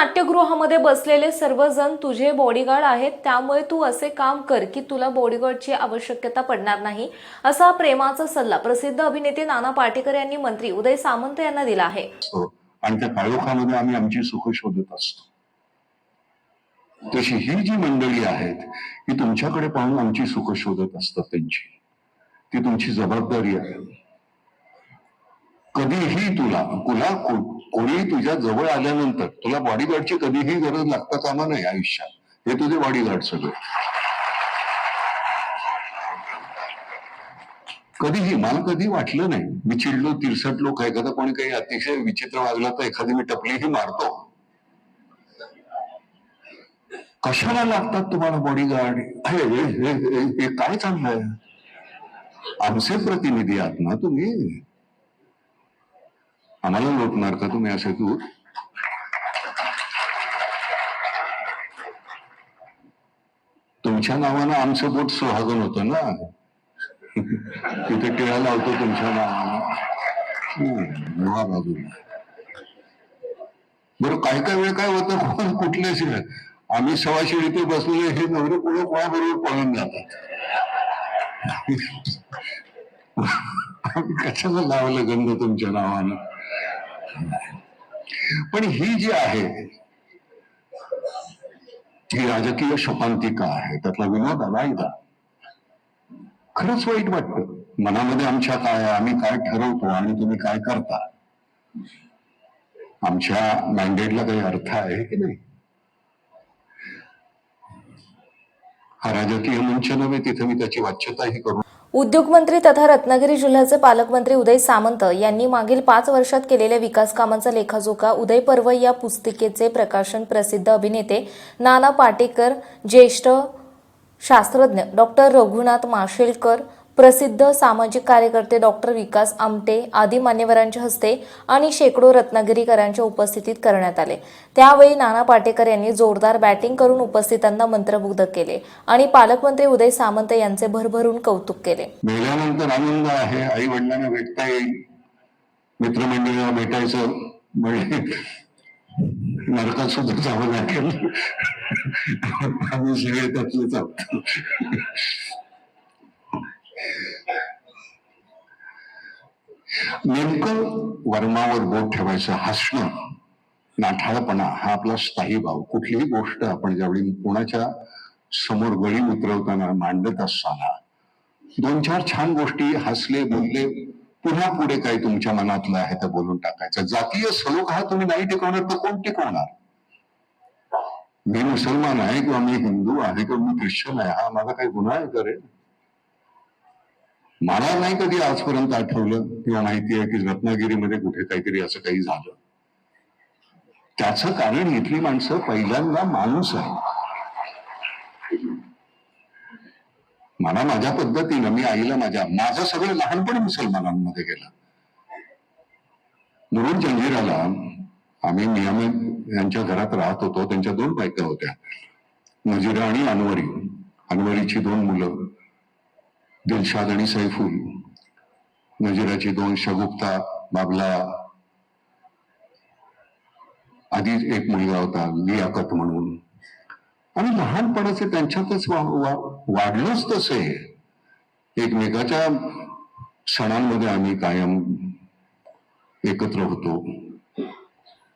नाट्यगृहामध्ये बसलेले सर्वजण तुझे बॉडीगार्ड आहेत त्यामुळे तू असे काम कर की तुला बॉडीगार्डची आवश्यकता पडणार नाही असा प्रेमाचा सल्ला प्रसिद्ध अभिनेते नाना पाटेकर यांनी मंत्री उदय सामंत यांना दिला आहे. आणि त्या काळोखामध्ये आम्ही आमची सुख शोधत असतो. तशी ही जी मंडळी आहेत ही तुमच्याकडे पाहून आमची सुख शोधत असतात त्यांची. ती तुमची जबाबदारी आहे. कधीही तुला तुला कोणीही कोणी तुझ्या जवळ आल्यानंतर तुला बॉडीगार्डची कधीही गरज लागता कामा नाही आयुष्यात. हे तुझे बॉडीगार्ड सगळे. कधीही मला कधी वाटलं नाही मी चिडलो तिरसटलो काय एखादा कोणी काही अतिशय विचित्र वागला तर एखादी मी टपलीही मारतो. कशाला लागतात तुम्हाला बॉडीगार्ड हे हे- हे- हे- हे काय चाललंय? आमचे प्रतिनिधी आहात ना तुम्ही? आम्हाला लोटणार का तुम्ही असे तू. तुमच्या नावानं आमचं बोट सुहागन होतं ना. तिथे टिळा लावतो तुमच्या नावानं. हम्म, बरं काय काय वेळ काय होतं कोण कुठले आम्ही सवाशे इथे बसलेले हे नवरे पुढे कोणाबरोबर पळून जातात. कशाला लावलं गंध तुमच्या नावानं? पण ही जी आहे ही राजकीय शोकांतिका आहे. त्यातला विनोद आलायदा खरंच वाईट वाटतं. मनामध्ये आमच्या काय आम्ही काय ठरवतो आणि तुम्ही काय करता? आमच्या मॅन्डेटला काही अर्थ आहे की नाही? हा राजकीय मंच नव्हे तिथे मी त्याची वाच्यताही करू उद्योगमंत्री तथा रत्नागिरी जिल्ह्याचे पालकमंत्री उदय सामंत यांनी मागील पाच वर्षात केलेल्या विकास कामांचा लेखाजोखा उदय पर्व या पुस्तिकेचे प्रकाशन प्रसिद्ध अभिनेते नाना पाटेकर ज्येष्ठ शास्त्रज्ञ डॉक्टर रघुनाथ माशेलकर प्रसिद्ध सामाजिक कार्यकर्ते डॉक्टर विकास आमटे आदी मान्यवरांच्या हस्ते आणि शेकडो रत्नागिरीकरांच्या उपस्थितीत करण्यात आले. त्यावेळी नाना पाटेकर यांनी जोरदार बॅटिंग करून उपस्थितांना मंत्रमुग्ध केले आणि पालकमंत्री उदय सामंत यांचे भरभरून कौतुक केले. मेल्यानंतर आनंद आहे आई वडिलांना भेटता येईल मित्रमंडळीला भेटायचं म्हणजे नरकात सुद्धा जावं लागेल. आम्ही सगळे त्यातलेच आहोत नेमकं वर्मावर बोट ठेवायचं हसणं नाठाळपणा हा आपला स्थायी भाव. कुठलीही गोष्ट आपण ज्यावेळी कोणाच्या समोर गळी उतरवताना मांडत असताना दोन चार छान गोष्टी हसले बोलले पुन्हा पुढे काय तुमच्या मनातलं आहे तर बोलून टाकायचं. जातीय सलोख हा तुम्ही नाही टिकवणार तर कोण टिकवणार? मी मुसलमान आहे किंवा मी हिंदू आहे किंवा मी ख्रिश्चन आहे हा माझा काही गुन्हा आहे करेल मला नाही कधी आजपर्यंत आठवलं किंवा माहिती आहे की रत्नागिरीमध्ये कुठे काहीतरी असं काही झालं. त्याचं कारण इथली माणसं पहिल्यांदा माणूस आहे मला माझ्या पद्धतीनं मी आईला माझ्या माझं सगळं लहानपणी मुसलमानांमध्ये गेलं. म्हणून जंजिराला आम्ही नियमित यांच्या घरात राहत होतो त्यांच्या दोन बायका होत्या. नजिरा आणि अनवरी. अनवरीची दोन मुलं. दिलशाद आणि सैफुल नजिराची दोन शगुप्ता बाबला आधीच एक मुलगा होता लियाकत म्हणून. आणि लहानपणाचे त्यांच्यातच वाढलोच तसे. एकमेकाच्या सणांमध्ये आम्ही कायम एकत्र होतो.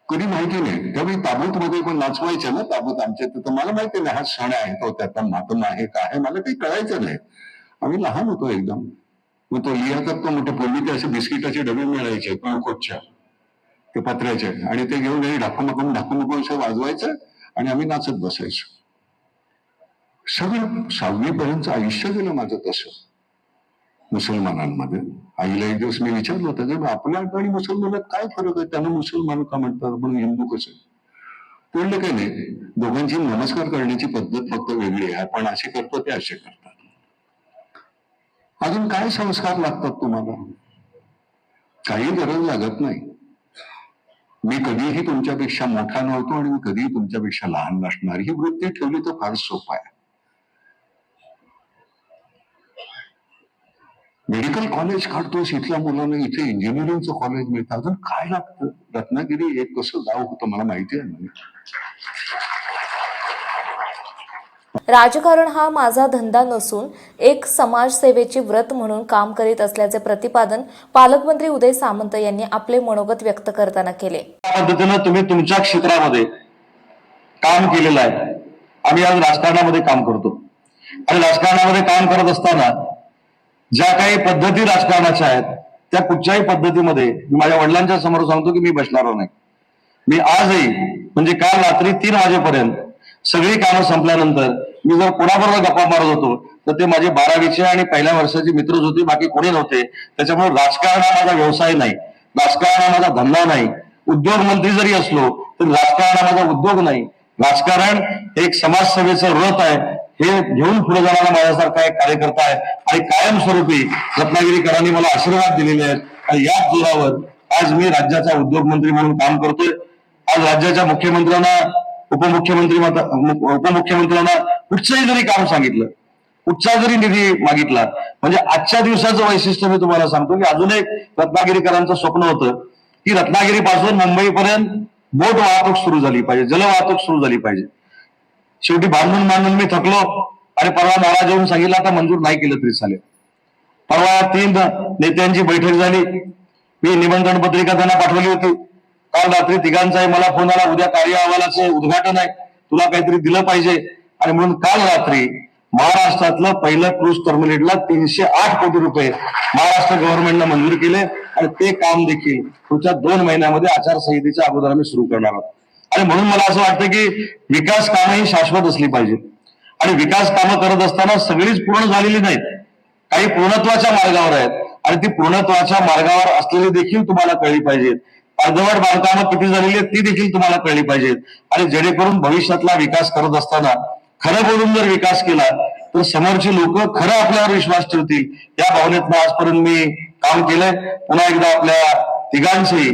कधी माहिती नाही. त्यावेळी ताबूत मध्ये पण नाचवायचे ना ताबूत आमच्या तर मला माहिती नाही हा सण आहे तो त्याचा मातम आहे का मला काही कळायचं नाही. आम्ही लहान होतो एकदम. मग तो लिहातात तो मोठे पूर्वी ते असे बिस्किटाचे डबे मिळायचे कोटच्या ते पत्र्याचे. आणि ते घेऊन आणि ढाकूमकून ढाकूमकून असं वाजवायचं आणि आम्ही नाचत बसायचो. सगळं सहावीपर्यंत आयुष्य गेलं माझं तसं. मुसलमानांमध्ये. आईला एक दिवस मी विचारलं होतं की आपल्या आणि मुसलमानात काय फरक आहे? त्यांना मुसलमान का म्हणतात? म्हणून हिंदू कसं ते काही नाही. दोघांची नमस्कार करण्याची पद्धत फक्त वेगळी आहे. आपण असे करतो ते असे करतात. अजून काय संस्कार लागतात तुम्हाला? काही गरज लागत नाही. मी कधीही तुमच्यापेक्षा मोठा नव्हतो आणि मी कधीही तुमच्यापेक्षा लहान नसणार. ही वृत्ती ठेवली तर फार सोपं आहे. मेडिकल कॉलेज काढतोस इथल्या मुलांना इथे इंजिनिअरिंगचं कॉलेज मिळतं. अजून काय लागतं? रत्नागिरी एक कसं गाव होतं मला माहिती आहे ना? राजकारण हा माझा धंदा नसून एक समाजसेवेचे व्रत म्हणून काम करीत असल्याचे प्रतिपादन पालकमंत्री उदय सामंत यांनी आपले मनोगत व्यक्त करताना केले. पद्धतीनं तुम्ही तुमच्या क्षेत्रामध्ये काम केलेलं आहे. आम्ही आज राजकारणामध्ये काम करतो. आणि राजकारणामध्ये काम करत असताना ज्या काही पद्धती राजकारणाच्या आहेत त्या कुठच्याही पद्धतीमध्ये मी माझ्या वडिलांच्या समोर सांगतो की मी बसणार नाही. मी आजही म्हणजे काल रात्री तीन वाजेपर्यंत सगळी कामं संपल्यानंतर मी जर कोणाबरोबर गप्पा मारत होतो तर ते माझे बारावीचे आणि पहिल्या वर्षाचे मित्रच होते बाकी कोणी नव्हते. त्याच्यामुळे राजकारण हा माझा व्यवसाय नाही. राजकारण हा माझा धंदा नाही. उद्योग मंत्री जरी असलो तर राजकारण हा माझा उद्योग नाही. राजकारण हे एक समाजसेवेचं रथ आहे. हे घेऊन पुढे जाणारा माझ्यासारखा एक कार्यकर्ता आहे. आणि कायमस्वरूपी रत्नागिरीकरांनी मला आशीर्वाद दिलेले आहेत. आणि याच जोरावर आज मी राज्याचा उद्योग मंत्री म्हणून काम करतोय. आज राज्याच्या मुख्यमंत्र्यांना उपमुख्यमंत्री उपमुख्यमंत्र्यांना कुठचंही जरी काम सांगितलं कुठचा जरी निधी मागितला म्हणजे आजच्या दिवसाचं वैशिष्ट्य मी तुम्हाला सांगतो की अजून एक रत्नागिरीकरांचं स्वप्न होतं की रत्नागिरीपासून मुंबईपर्यंत बोट वाहतूक सुरू झाली पाहिजे जलवाहतूक सुरू झाली पाहिजे. शेवटी बांधून बांधून मी थकलो आणि परवा नाराज येऊन सांगितलं आता मंजूर नाही केलं तरी चालेल. परवा तीन नेत्यांची बैठक झाली मी निमंत्रण पत्रिका त्यांना पाठवली होती. काल रात्री तिघांचाही मला फोन आला उद्या कार्य अहवालाचं उद्घाटन आहे. तुला काहीतरी दिलं पाहिजे. आणि म्हणून काल रात्री महाराष्ट्रातलं पहिलं क्रूज टर्मिनेटला तीनशे आठ कोटी रुपये महाराष्ट्र गव्हर्नमेंटनं मंजूर केले. आणि ते काम देखील पुढच्या दोन महिन्यामध्ये आचारसंहितेच्या अगोदर आम्ही सुरू करणार आहोत. आणि म्हणून मला असं वाटतं की विकास कामं ही शाश्वत असली पाहिजेत. आणि विकास कामं करत असताना सगळीच पूर्ण झालेली नाहीत. काही पूर्णत्वाच्या मार्गावर आहेत. आणि ती पूर्णत्वाच्या मार्गावर असलेली देखील तुम्हाला कळली पाहिजेत. अर्धवट बांधकामं किती झालेली आहेत ती देखील तुम्हाला कळली पाहिजेत आणि जेणेकरून भविष्यातला विकास करत असताना खरं बोलून जर विकास केला तर समोरची लोक खरं आपल्यावर विश्वास ठेवतील. या भावनेतनं आजपर्यंत मी काम केलंय. पुन्हा एकदा आपल्या तिघांचंही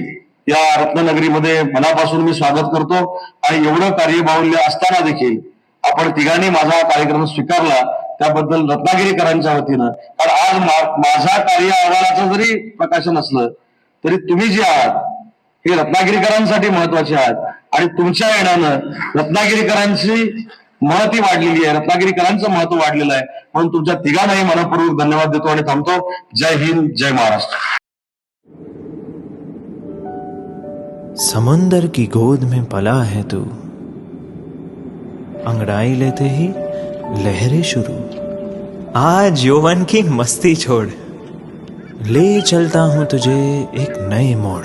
या रत्ननगरीमध्ये मनापासून मी स्वागत करतो. आणि एवढं कार्यबाहुल्य असताना देखील आपण तिघांनी माझा कार्यक्रम स्वीकारला त्याबद्दल रत्नागिरीकरांच्या वतीनं. कारण आज माझा कार्य अहवालाचं जरी प्रकाशन असलं तरी तुम्ही जे आहात हे रत्नागिरीकरांसाठी महत्त्वाचे आहात. आणि तुमच्या येण्यानं रत्नागिरीकरांची महती वाढलेली आहे. रत्नागिरीकरांचं महत्त्व वाढलेलं आहे. म्हणून तुमच्या तिघांनाही मनपूर्वक धन्यवाद देतो आणि थांबतो. जय हिंद जय महाराष्ट्र. समंदर की गोद में पला है तू। अंगड़ाई लेते ही लहरें शुरू। आज यौवन की मस्ती छोड़। ले चलता हूं तुझे एक नए मोड़।